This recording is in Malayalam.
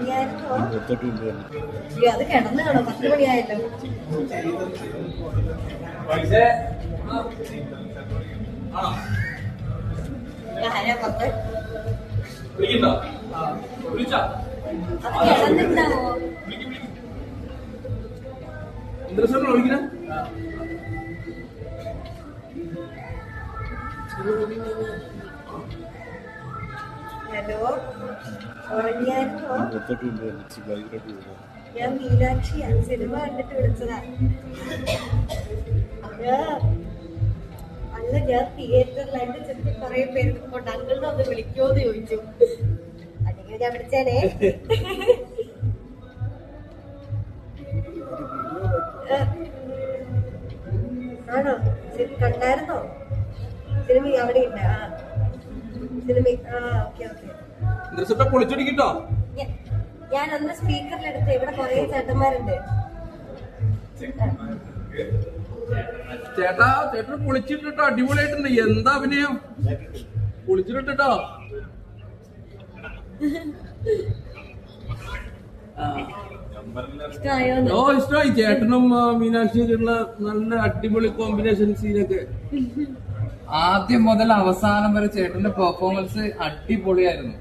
പുറത്തോട്ട് കൊണ്ടുവരണം അയ്യോ, അത് കിടന്നു കാണോ പത്ത് മണിയായല്ലോ. ആരാ പത്ത്. വിളിക്കണ്ടോ? വിളിച്ചാ? അത് കിടന്നിട്ടാവോ ഇന്ദ്രസേന വിളിക്കണേ? ഹലോ? ഞാൻ മീനാക്ഷിയാ സിനിമ കണ്ടിട്ട് വിളിച്ചതാ. അത് ഞാൻ തിയേറ്ററിലായിട്ട് ചെറുപ്പം കുറെ പേര് അങ്കിളിനെ ഒന്ന് വിളിക്കുമോന്ന് ചോദിച്ചു. അല്ലെങ്കിൽ ഞാൻ വിളിച്ചേനെ. ആണോ? കണ്ടായിരുന്നോ? സിനിമ അവിടെ ഉണ്ട് ആ. പൊളിച്ചടിക്കട്ടോ ഞാൻ അന്ന് സ്പീക്കറിലെടുത്ത് ഇവിടെ കൊറേ ചേട്ടന്മാരുണ്ട്. ചേട്ടാ ചേട്ടന് പൊളിച്ചിട്ടോ അടിപൊളിയായിട്ടുണ്ട്. എന്താ അഭിനയം? പൊളിച്ചിട്ടോ ഇഷ്ടമായോന്ന് ഓ ഇഷ്ടമായി ചേട്ടനും മീനാക്ഷി മീനാക്ഷിയൊക്കെയുള്ള നല്ല അടിപൊളി കോമ്പിനേഷൻ സീനൊക്കെ ആദ്യം മുതൽ അവസാനം വരെ ചേട്ടന്റെ പെർഫോമൻസ് അടിപൊളിയായിരുന്നു.